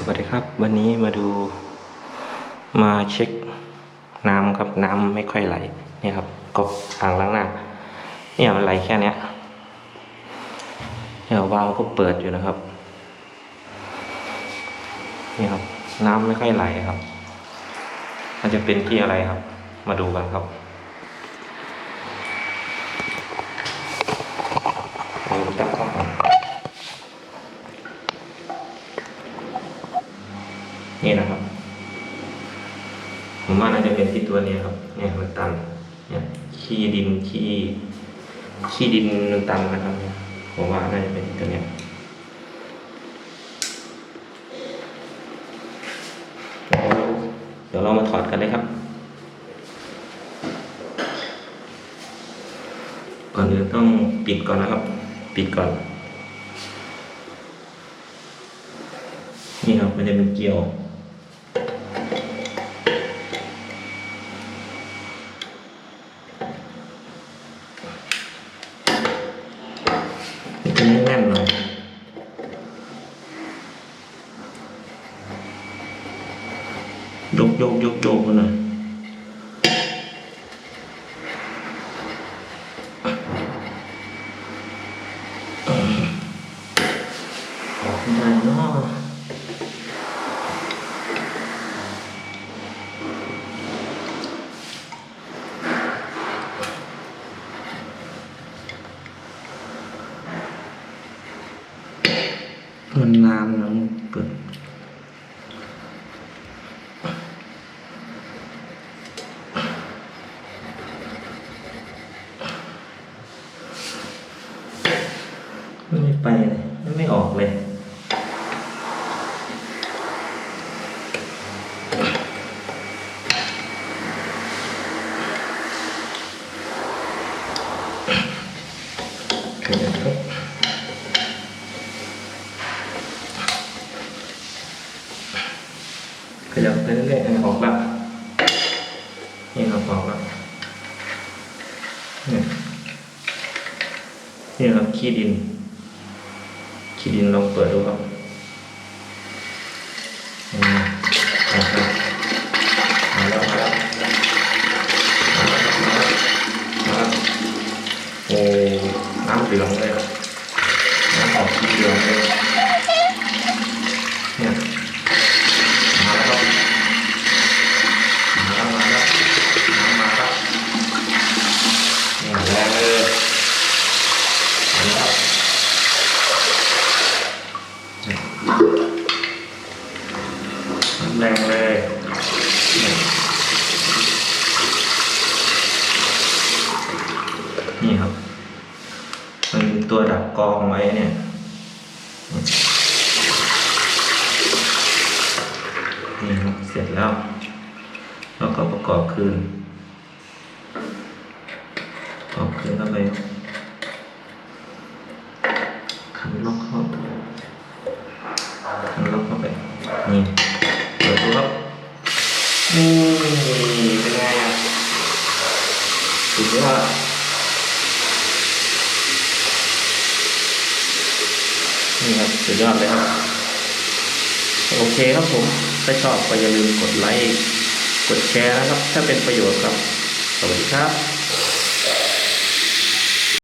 สวัสดีครับ วันนี้มาดูมาเช็คน้ำครับน้ำไม่ค่อยไหลเนี่ยครับก็อ่างล้างหน้าเนี่ยมันไหลแค่เนี้ยเนี่ยวาล์วก็เปิดอยู่นะครับนี่ครับ น้ำไม่ค่อยไหลครับมันจะเป็นที่อะไรครับ มาดูกันครับเอาตั้งกล้องก่อน นี่นะครับ ผมว่าน่าจะเป็นที่ตัวนี้ครับ เนี่ยมันตัน เนี่ยขี้ดินขี้ขี้ดินมันตันนะครับเนี่ยผมว่าน่าจะเป็นที่ตัวเนี้ยเดี๋ยวเรามาถอดกันเลยครับ ก่อนอื่นต้องปิดก่อนนะครับ ปิดก่อน นี่ครับมันจะเป็นเกลียว มันจะแน่นๆหน่อย ยกยกยกยกมาหน่อยออกไม่ได้เนาะมันนานแล้วเกิด มันไม่ไปเลยมันไม่ออกเลยขยับครับขยับไปเรื่อยๆออกละนี่ครับออกละเนี่นี่ครับขี้ดิน ขี้ดินลองเปิดดูครับอืมนะครับมาแล้วมาแล้วมาแล้วมาแล้วมาแล้วโอ้น้ำเหลืองเลยน้ำออกสีเหลืองเลย มาแล้วครับมาแล้วมาแล้วน้ำมาแล้วนี่แรงเลยมาแล้วน้ำแรงเลยนี่ครับ มันมีตัวดักกรองไว้เนี่ยนี่ครับเสร็จแล้ว แล้วก็ประกอบคืนประกอบคืนเข้าไปขันล็อกเข้าขันล็อกเข้าไป นี่เปิดดูครับนี่เป็นไงอะสุดยอด นี่ครับสุดยอดเลยครับ โอเคครับผม ถ้าชอบก็อย่าลืมกดไลค์ กดแชร์นะครับ ถ้าเป็นประโยชน์ครับ สวัสดีครับ